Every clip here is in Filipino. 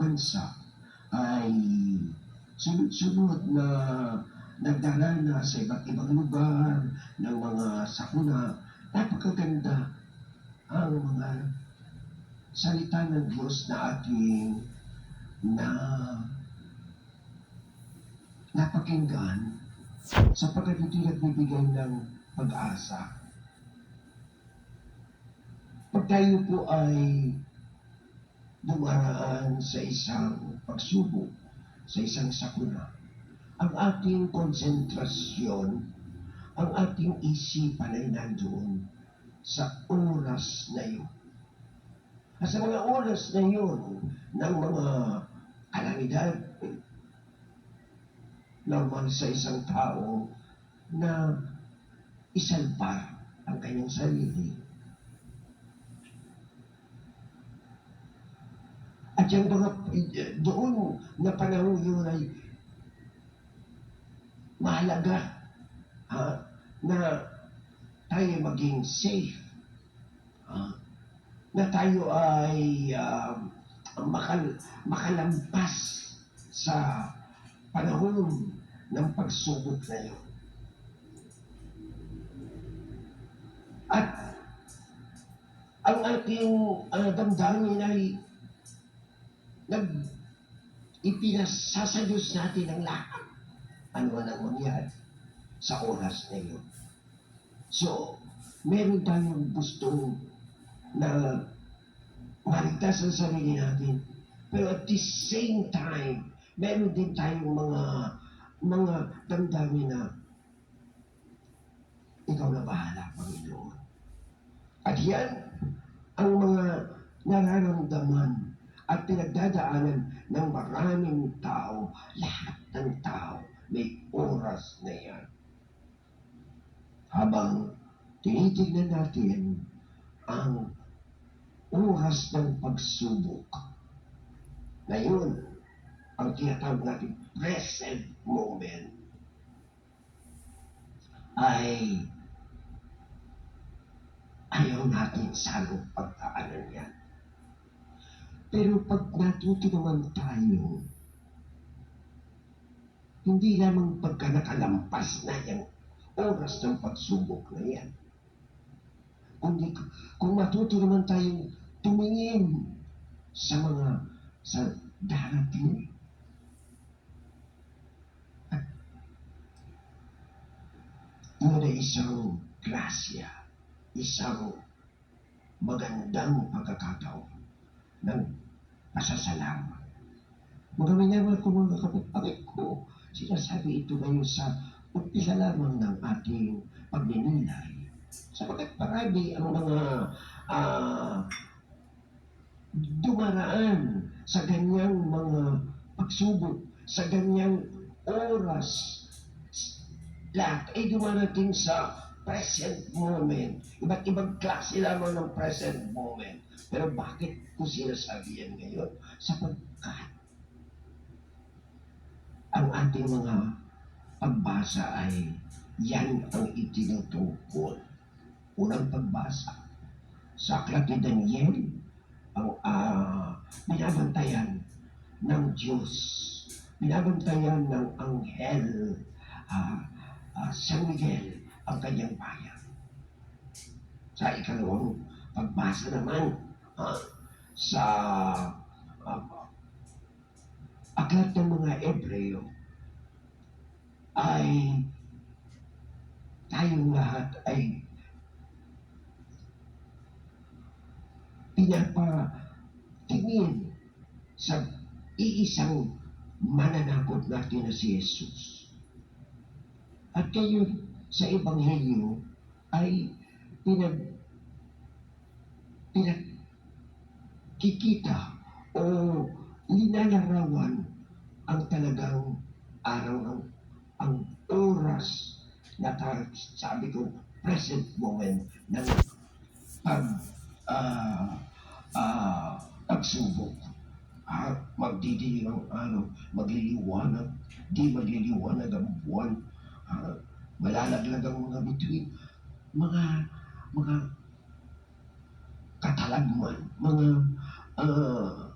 bansa ay sunod-sunod na nagdarana sa iba't ibang lugar ng mga sakuna. Napakaganda ang mga salita ng Diyos na ating na napakinggan sapagkat ito'y nagbibigay ng pag-asa. Pag tayo po ay dumaraan sa isang pagsubok, sa isang sakuna, ang ating konsentrasyon, ang ating isipan ay nandoon sa oras na yun. At sa mga oras na yun, ng mga kalamidad, normal sa isang tao na isalba ang kanyang sarili. At yung mga doon na panahon yun ay mahalaga ha, na tayo maging safe. Ha, na tayo ay uh, makal, makalampas sa panahon ng pagsubok na yun. At ang ating uh, damdamin ay nag ipinasasayos natin ang lahat. Ano man ang mangyari sa oras na yun. So, meron tayong gusto na maligtas ang sarili natin. Pero at the same time, meron din tayong mga mga damdamin na ikaw na bahala, Panginoon. At yan ang mga nararamdaman at pinagdadaanan ng maraming tao. Lahat ng tao may oras na yan. Habang tinitignan natin ang oras ng pagsubok. Ngayon, ang tinatawag natin present moment ay ayaw natin salong pagkaanan yan. Pero pag natuto naman tayo, hindi lamang pagka nakalampas na yung oras ng pagsubok na yan. Kundi kung matuto naman tayong tumingin sa mga sa darating at yun ay isang grasya, isang magandang pagkakataon ng pasasalamat. Mga minamahal ko mga kapatid ko, sinasabi ito ngayon sa umpisa lamang ng ating pagninilay. Sapagkat marami ang mga uh, dumaraan sa ganyang mga pagsubok, sa ganyang oras. Lahat ay dumarating sa present moment. Iba't ibang klase lamang ng present moment. Pero bakit ko sinasabi yan ngayon? Sapagkat ang ating mga pagbasa ay yan ang itinutungkol. Unang pagbasa sa aklat ni Daniel, ang uh, binabantayan ng Diyos, binabantayan ng anghel, uh, uh, San Miguel, ang kanyang bayan. Sa ikalawang pagbasa naman uh, sa uh, aklat ng mga Ebreo ay tayong lahat ay pinapatingin sa iisang mananakot natin na si Jesus. At kayo sa Ebanghelyo ay pinag pinagkikita o linalarawan ang talagang araw ng ang oras na tar- sabi ko present moment ng pag uh, uh, pagsubok. Ah, magdidilim araw, magliliwanag, di magliliwanag ang buwan. Ah, malalaglag ang mga bituin. Mga, mga katalagman, mga uh,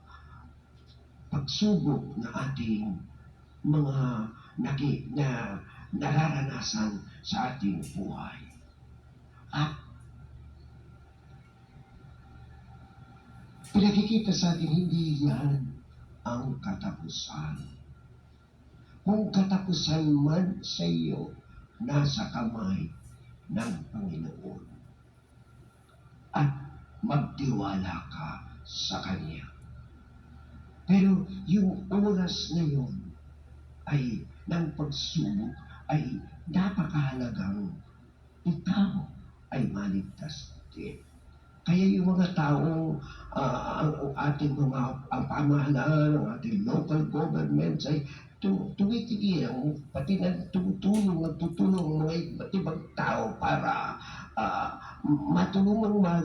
pag, pagsubok na ating mga naki, na nararanasan sa ating buhay. At pinakikita sa atin, hindi yan ang katapusan. Kung katapusan man sa iyo, nasa kamay ng Panginoon. At magtiwala ka sa Kanya. Pero yung oras na yun ay ng pagsubok ay napakahalagang ikaw ay maligtas din. Kaya yung mga taong ah, ang ating mga ang pamahalaan, ang ating local governments ay tu tumitigil, pati na tumutulong, nagtutulong ang mga iba't ibang tao para ah, matulungang ma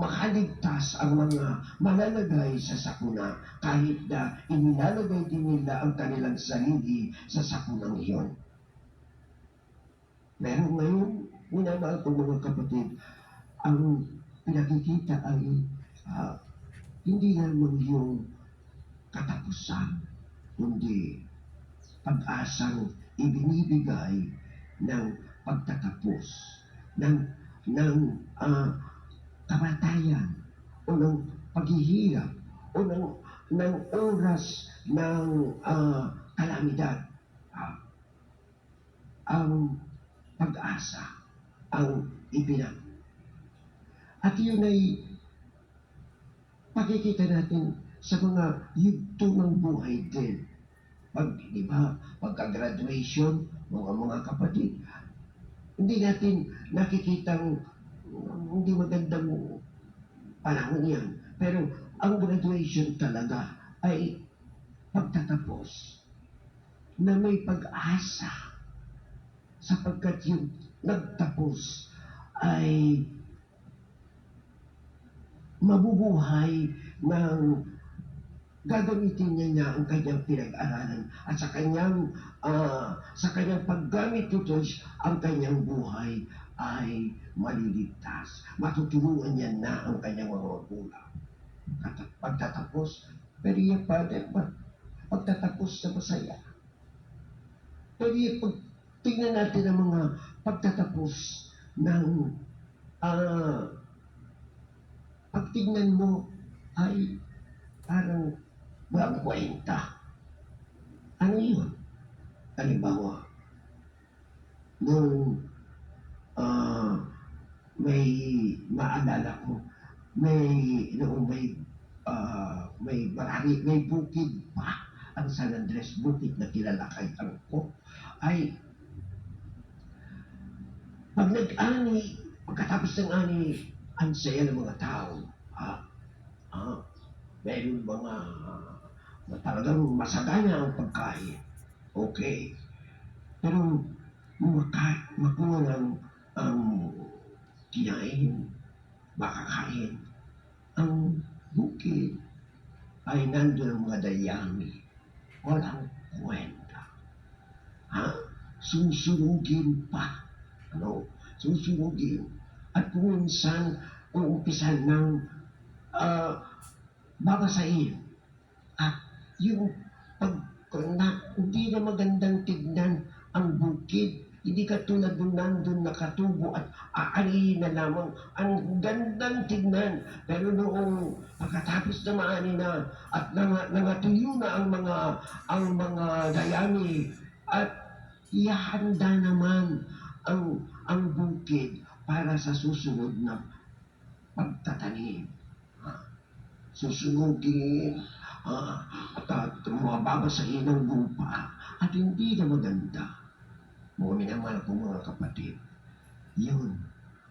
makaligtas ang mga malalagay sa sakuna kahit na inilalagay din nila ang kanilang sarili sa sakunang iyon. Pero ngayon, minamahal ko mga kapatid, ang pinakikita ay ah, hindi lamang yung katapusan, kundi pag-asang ibinibigay ng pagtatapos ng ng ah, kamatayan o ng paghihirap o ng ng oras ng ah, kalamidad. Ah, ang pag-asa ang ipinag. At yun ay pakikita natin sa mga yugto ng buhay din. Pag, di ba, pagka-graduation, mga mga kapatid, hindi natin nakikitang uh, hindi magandang panahon yan. Pero ang graduation talaga ay pagtatapos na may pag-asa sapagkat yung nagtapos ay mabubuhay ng gagamitin niya niya ang kanyang pinag-aralan at sa kanyang ah, sa kanyang paggamit nito ang kanyang buhay ay maliligtas. Matutulungan niya na ang kanyang mga magulang. At pagtatapos, yung father? Pagtatapos na masaya. Yung pag, tingnan natin ang mga pagtatapos ng ah, pagtingnan mo ay parang walang kwenta. Ano yun? Halimbawa, nung ah, may maalala ko, may noong may ah, may marami, may bukid pa ang San Andres bukid na kilala kay ko ay pag nag-ani, pagkatapos ng ani, ang saya ng mga tao. Ah, ah, meron mga na talagang masagana ang pagkain. Okay. Pero maka, makuha ng ang kinain, makakain, ang bukid ay nandun mga dayami. Walang kwenta. Ha? Susunugin pa. Ano? Susunugin. At kung minsan, uumpisan ng ah, babasahin. Yung pag na, hindi na magandang tignan ang bukid. Hindi ka tulad nung nandun nakatubo at aalihin na lamang. Ang gandang tignan. Pero noong pagkatapos na maani na at nang, nangatuyo na ang mga ang mga dayami at ihanda naman ang ang bukid para sa susunod na pagtatanim. Ah, Susunugin, ah, at, at mababasahin ng lupa at hindi na maganda. Mga minamahal ko mga kapatid, yun,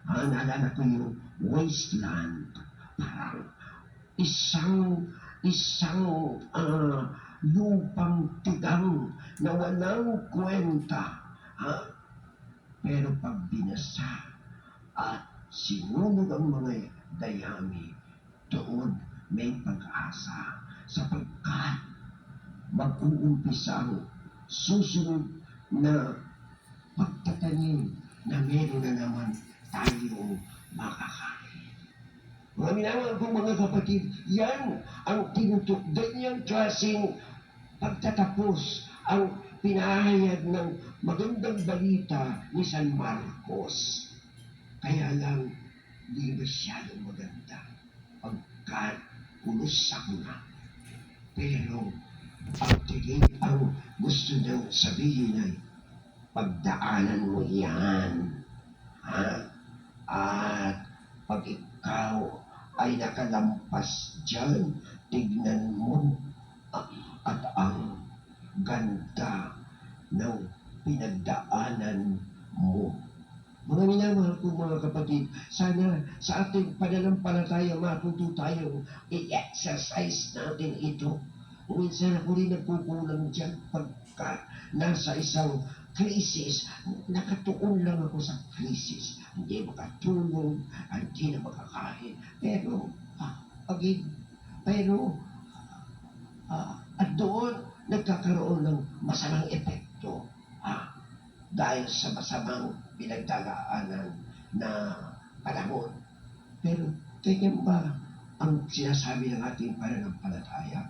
ah, naalala ko yung wasteland. Parang isang, isang ah, lupang tigang na walang kwenta. Ha? Pero pag binasa at sinunod ang mga dayami, doon may pag-asa sapagkat mag-uumpisa ang susunod na pagtatanim na meron na naman tayong makakain. Mga minamahal kong mga kapatid, yan ang tinutuk, ganyang klaseng pagtatapos ang pinahayag ng magandang balita ni San Marcos. Kaya lang, di masyadong maganda pagka pulos sa kuna. Pero ang tingin ang gusto niyang sabihin ay pagdaanan mo yan. Ha? At pag ikaw ay nakalampas dyan, tignan mo at ang ganda ng pinagdaanan mo. Mga minamahal ko mga kapatid, sana sa ating pananampalataya matuto tayong i-exercise natin ito. Minsan ako rin nagkukulang dyan pagka nasa isang krisis, nakatuon lang ako sa krisis. Hindi makatulog, hindi na makakain. Pero, ah, again, pero, ah, at doon nagkakaroon ng masamang epekto. Ah, dahil sa masamang pinagdalaanan na panahon. Pero, tingin ba ang sinasabi ng ating pananampalataya?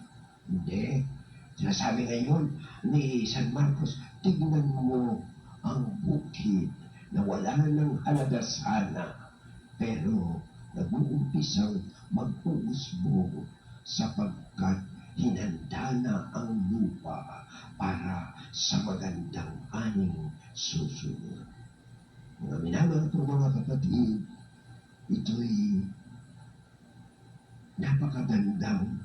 Hindi. Sinasabi ngayon ni San Marcos, tignan mo ang bukid na wala ng halaga sana, pero nag-uumpisang mag-uusbong sapagkat hinanda na ang lupa para sa magandang aning susunod. Mga minamahal ko mga kapatid, ito'y napakagandang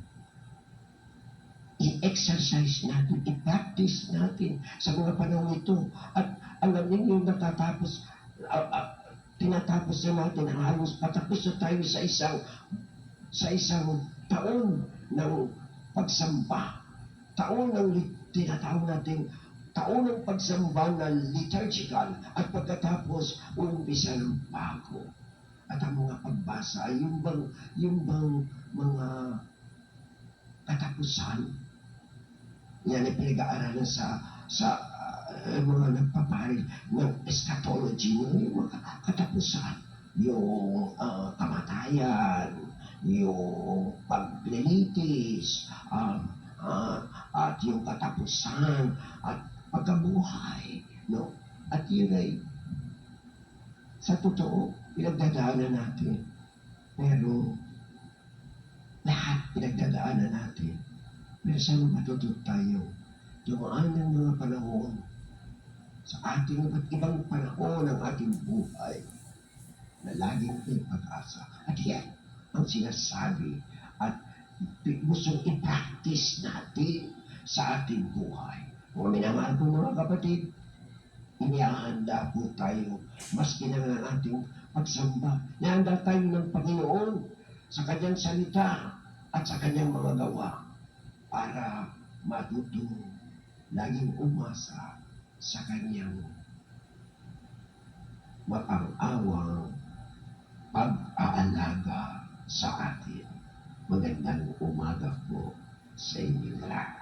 i-exercise natin, i-practice natin sa mga panahon ito. At alam ninyo, natatapos, ah, ah, tinatapos na natin, halos patapos na tayo sa isang sa isang taon ng pagsamba. Taon ng tinatawag natin taon ng pagsamba na liturgical at pagkatapos umpisa ng bago. At ang mga pagbasa, yung bang, yung bang mga katapusan, yan ay pinag-aaralan sa sa uh, mga nagpaparig ng eschatology, yung mga katapusan, yung ah, kamatayan, yung paglilitis, ah, ah, at yung katapusan, at pagkabuhay, no? At yun ay, sa totoo, pinagdadaanan natin. Pero, lahat pinagdadaanan natin. Pero sana matuto tayo dumaan ng mga panahon sa ating iba't ibang panahon ng ating buhay na laging may pag-asa. At yan ang sinasabi at gustong i-practice natin sa ating buhay. Mga minamahal ko mga kapatid, inihahanda po tayo maski na ng ating pagsamba. Nihanda tayo ng Panginoon sa kanyang salita at sa kanyang mga gawa para matuto laging umasa sa kanyang mapang-awang pag-aalaga sa atin. Magandang umaga po sa inyo lahat.